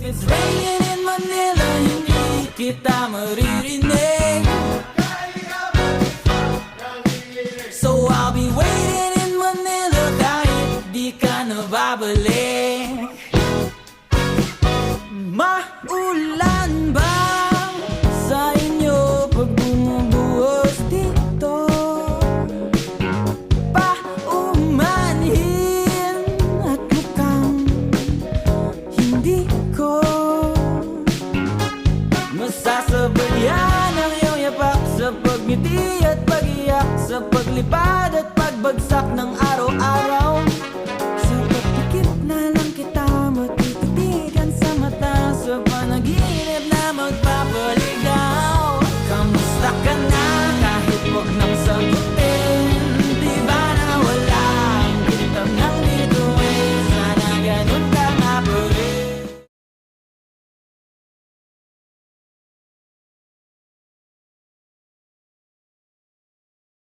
if it's raining in Manila Hindi kita maririnig So I'll be waiting in Manila Kahit di ka na babalik Maulan ba sa inyo pag bumubuhos dito? Paumanhin at mukhang hindi Masasabayan ang iyong yapak sa pagngiti at pagiyak Sa paglipad at pagbagsak ng araw-araw